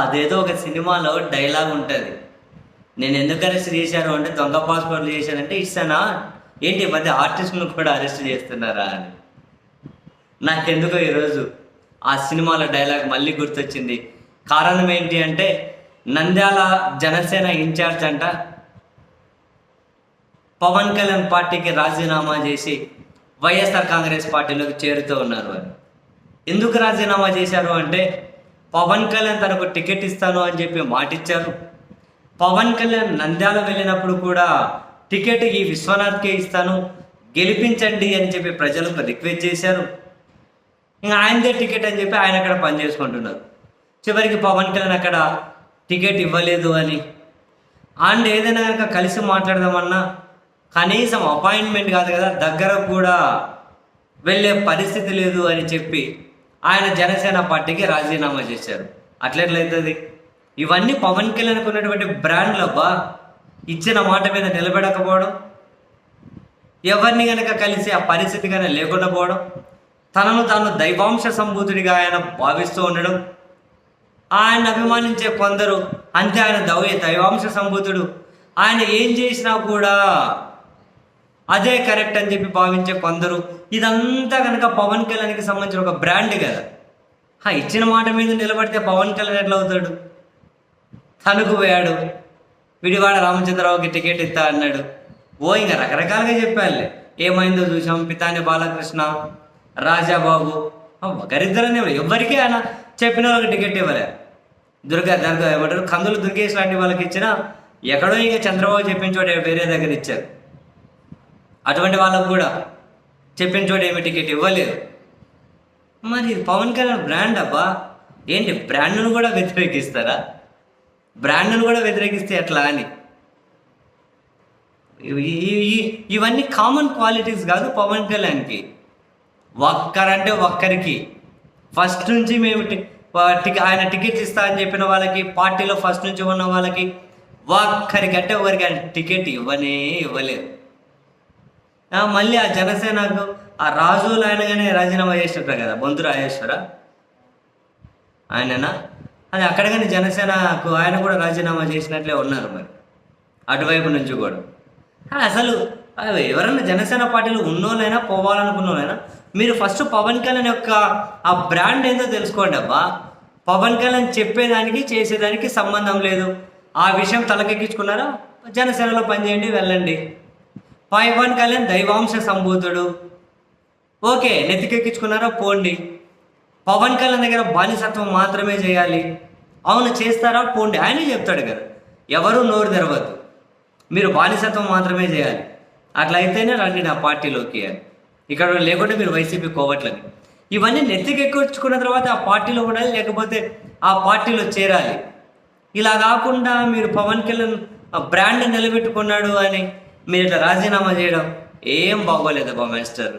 అదేదో ఒక సినిమాలో డైలాగ్ ఉంటుంది. నేను ఎందుకు అరెస్ట్ చేశాను అంటే దొంగ పాస్పోర్ట్లు చేశానంటే ఇస్తానా? ఏంటి మధ్య ఆర్టిస్టులను కూడా అరెస్ట్ చేస్తున్నారా అని. నాకెందుకో ఈరోజు ఆ సినిమాల డైలాగ్ మళ్ళీ గుర్తొచ్చింది. కారణం ఏంటి అంటే నంద్యాల జనసేన ఇన్ఛార్జ్ అంట పవన్ కళ్యాణ్ పార్టీకి రాజీనామా చేసి వైఎస్ఆర్ కాంగ్రెస్ పార్టీలోకి చేరుతూ ఉన్నారు అని. ఎందుకు రాజీనామా చేశారు అంటే పవన్ కళ్యాణ్ తనకు టికెట్ ఇస్తాను అని చెప్పి మాటిచ్చారు. పవన్ కళ్యాణ్ నంద్యాల వెళ్ళినప్పుడు కూడా టికెట్ ఈ విశ్వనాథ్కే ఇస్తాను గెలిపించండి అని చెప్పి ప్రజలకు రిక్వెస్ట్ చేశారు. ఇంకా ఆయనదే టికెట్ అని చెప్పి ఆయన అక్కడ పని చేసుకుంటున్నారు. చివరికి పవన్ కళ్యాణ్ అక్కడ టికెట్ ఇవ్వలేదు అని. అండ్ ఏదైనా కనుక కలిసి మాట్లాడదామన్నా కనీసం అపాయింట్మెంట్ కాదు కదా దగ్గర కూడా వెళ్ళే పరిస్థితి లేదు అని చెప్పి ఆయన జనసేన పార్టీకి రాజీనామా చేశారు. అట్లెట్లయితుంది? ఇవన్నీ పవన్ కళ్యాణ్కి ఉన్నటువంటి బ్రాండ్లబ్బా. ఇచ్చిన మాట మీద నిలబెడకపోవడం. ఎవరిని కనుక కలిసి ఆ పరిస్థితి కనుక లేకుండా పోవడం. తనను తాను దైవాంశ సంభూతుడిగా ఆయన భావిస్తూ ఉండడం. ఆయన అభిమానించే కొందరు అంతే ఆయన దైవాంశ సంభూతుడు. ఆయన ఏం చేసినా కూడా అదే కరెక్ట్ అని చెప్పి భావించే కొందరు ఇదంతా కనుక పవన్ కళ్యాణ్కి సంబంధించిన ఒక బ్రాండ్ కదా. ఇచ్చిన మాట మీద నిలబడితే పవన్ కళ్యాణ్ ఎట్లా అవుతాడు? తణుకు పోయాడు. విడివాడ రామచంద్రరావుకి టికెట్ ఇస్తా అన్నాడు. ఓ ఇంకా రకరకాలుగా చెప్పాలి ఏమైందో చూసాం పితాని బాలకృష్ణ రాజాబాబు ఆ, ఒకరిద్దరనే ఎవరికీ ఆయన చెప్పిన వాళ్ళకి టికెట్ ఇవ్వలే. దుర్గా దర్గా ఏమంటారు? కందులు దుర్గేష్ లాంటి వాళ్ళకి ఇచ్చినా ఎక్కడో ఇంకా చంద్రబాబు చెప్పిన వేరే దగ్గర ఇచ్చారు. అటువంటి వాళ్ళకు కూడా చెప్పిన చోట ఏమి టికెట్ ఇవ్వలేదు. మరి పవన్ కళ్యాణ్ బ్రాండ్ అబ్బా. ఏంటి బ్రాండ్ను కూడా వ్యతిరేకిస్తారా? బ్రాండ్ను కూడా వ్యతిరేకిస్తే ఎట్లా అని? ఇవన్నీ కామన్ క్వాలిటీస్ కాదు పవన్ కళ్యాణ్కి. ఒక్కరంటే ఒక్కరికి. ఫస్ట్ నుంచి మేము ఆయన టికెట్ ఇస్తా అని చెప్పిన వాళ్ళకి పార్టీలో ఫస్ట్ నుంచి ఉన్న వాళ్ళకి ఒక్కరికంటే ఒకరికి ఆయన టికెట్ ఇవ్వనే ఇవ్వలేదు. మళ్ళీ ఆ జనసేనకు ఆ రాజులు ఆయనగానే రాజీనామా చేసినట్టు కదా బొంతు రాజేశ్వర. ఆయననా? అది అక్కడ కానీ జనసేనకు ఆయన కూడా రాజీనామా చేసినట్లే ఉన్నారు మరి. అటువైపు నుంచి కూడా. కానీ అసలు ఎవరైనా జనసేన పార్టీలో ఉన్నోళ్ళైనా పోవాలనుకున్నోళ్ళైనా మీరు ఫస్ట్ పవన్ కళ్యాణ్ యొక్క ఆ బ్రాండ్ ఏందో తెలుసుకోండి అబ్బా. పవన్ కళ్యాణ్ చెప్పేదానికి చేసేదానికి సంబంధం లేదు. ఆ విషయం తలకెక్కించుకున్నారా? జనసేనలో పనిచేయండి వెళ్ళండి. పవన్ కళ్యాణ్ దైవాంశ సంభూతుడు ఓకే నెత్తికెక్కించుకున్నారా? పోండి. పవన్ కళ్యాణ్ దగ్గర బానిసత్వం మాత్రమే చేయాలి. అవును చేస్తారా? పోండి. ఆయన చెప్తాడు కదా. ఎవరు నోరు తెరవద్దు. మీరు బానిసత్వం మాత్రమే చేయాలి. అట్లా అయితేనే రండి నా పార్టీలోకి అని. ఇక్కడ లేకుంటే మీరు వైసీపీ కోవట్లని. ఇవన్నీ నెత్తికెక్కించుకున్న తర్వాత ఆ పార్టీలో ఉండాలి లేకపోతే ఆ పార్టీలో చేరాలి. ఇలా కాకుండా మీరు పవన్ కళ్యాణ్ ఆ బ్రాండ్ నిలబెట్టుకున్నాడు అని మీరు ఇట్లా రాజీనామా చేయడం ఏం బాగోలేదు అబ్బా మాస్టర్.